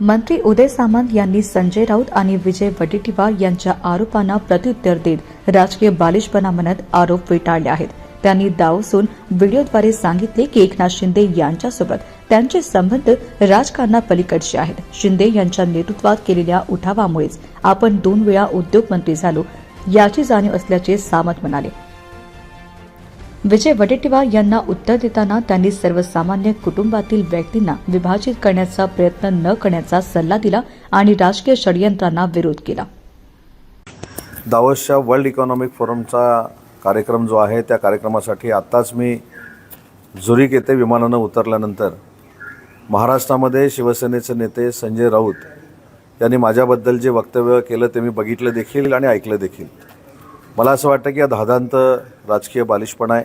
मंत्री उदय सामंत यांनी संजय राऊत आणि विजय वडेट्टीवार यांच्या आरोपांना प्रत्युत्तर देत राजकीय बालिशपणा म्हणत आरोप फेटाळले आहेत. त्यांनी दावसून व्हिडिओद्वारे सांगितले की एकनाथ शिंदे यांच्यासोबत त्यांचे संबंध राजकारणापलीकडचे आहेत. शिंदे यांच्या नेतृत्वात केलेल्या उठावामुळेच आपण दोन वेळा उद्योगमंत्री झालो. याची जाणीव असल्याचे सामंत म्हणाले. विजय वडेट्टीवार यांना उत्तर देताना त्यांनी सर्वसामान्य कुटुंबातील व्यक्तींना विभाजित करण्याचा प्रयत्न न करण्याचा सल्ला दिला आणि राजकीय षडयंत्रांना विरोध केला. दावसच्या वर्ल्ड इकॉनॉमिक फोरमचा कार्यक्रम जो आहे त्या कार्यक्रमासाठी आत्ताच मी झुरिक येथे विमानानं उतरल्यानंतर महाराष्ट्रामध्ये शिवसेनेचे नेते संजय राऊत यांनी माझ्याबद्दल जे वक्तव्य केलं ते मी बघितलं देखील आणि ऐकलं देखील. मला असं वाटतं की हा धादांत राजकीय बालिशपणा आहे.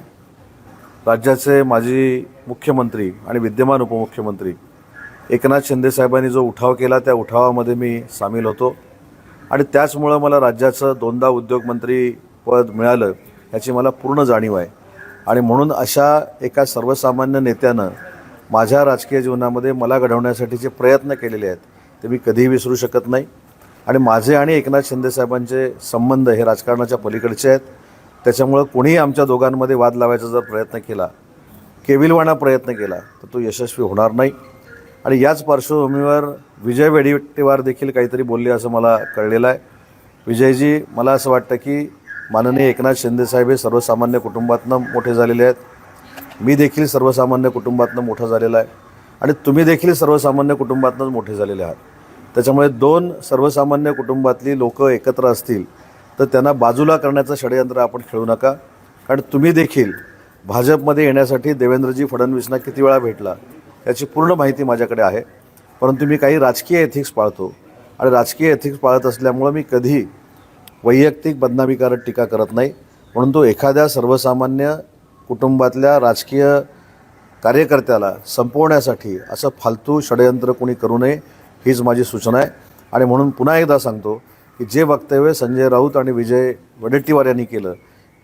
राज्याचे माजी मुख्यमंत्री आणि विद्यमान उपमुख्यमंत्री एकनाथ शिंदेसाहेबांनी जो उठाव केला त्या उठावामध्ये मी सामील होतो. आणि त्याचमुळं मला राज्याचं दोनदा उद्योगमंत्री पद मिळालं याची मला पूर्ण जाणीव आहे. आणि म्हणून अशा एका सर्वसामान्य नेत्यानं माझ्या राजकीय जीवनामध्ये मला घडवण्यासाठी जे प्रयत्न केलेले आहेत ते मी कधीही विसरू शकत नाही. आणि माझे आणि एकनाथ शिंदेसाहेबांचे संबंध हे राजकारणाच्या पलीकडचे आहेत. त्याच्यामुळं कोणीही आमच्या दोघांमध्ये वाद लावायचा जर प्रयत्न केला केविलवाणा प्रयत्न केला तर तो यशस्वी होणार नाही. आणि याच पार्श्वभूमीवर विजय वेडीवार देखील काहीतरी बोलले असं मला कळलेलं आहे. विजयजी मला असं वाटतं की माननीय एकनाथ शिंदेसाहेब हे सर्वसामान्य कुटुंबातनं मोठे झालेले आहेत. मी देखील सर्वसामान्य कुटुंबातनं मोठा झालेला आहे. आणि तुम्ही देखील सर्वसामान्य कुटुंबातनंच मोठे झालेले आहात. त्याच्यामुळे दोन सर्वसामान्य कुटुंबातली लोकं एकत्र असतील तर त्यांना बाजूला करण्याचं षडयंत्र आपण खेळू नका. कारण तुम्ही देखील भाजपमध्ये येण्यासाठी देवेंद्रजी फडणवीसना किती वेळा भेटला याची पूर्ण माहिती माझ्याकडे आहे. परंतु मी काही राजकीय एथिक्स पाळतो आणि राजकीय एथिक्स पाळत असल्यामुळं मी कधी वैयक्तिक बदनामीकारक टीका करत नाही. परंतु एखाद्या सर्वसामान्य कुटुंबातल्या राजकीय कार्यकर्त्याला संपवण्यासाठी असं फालतू षडयंत्र कोणी करू नये हीच माझी सूचना आहे. आणि म्हणून पुन्हा एकदा सांगतो की जे वक्तव्य संजय राऊत आणि विजय वडेट्टीवार यांनी केलं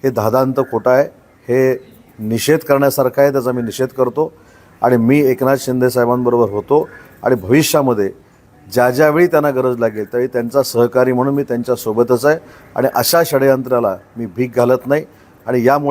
हे धादांत खोटं आहे. हे निषेध करण्यासारखं आहे त्याचा मी निषेध करतो. आणि मी एकनाथ शिंदे साहेबांबरोबर होतो. आणि भविष्यामध्ये ज्या ज्यावेळी त्यांना गरज लागेल त्यावेळी त्यांचा सहकारी म्हणून मी त्यांच्यासोबतच आहे. आणि अशा षडयंत्राला मी भीक घालत नाही. आणि यामुळे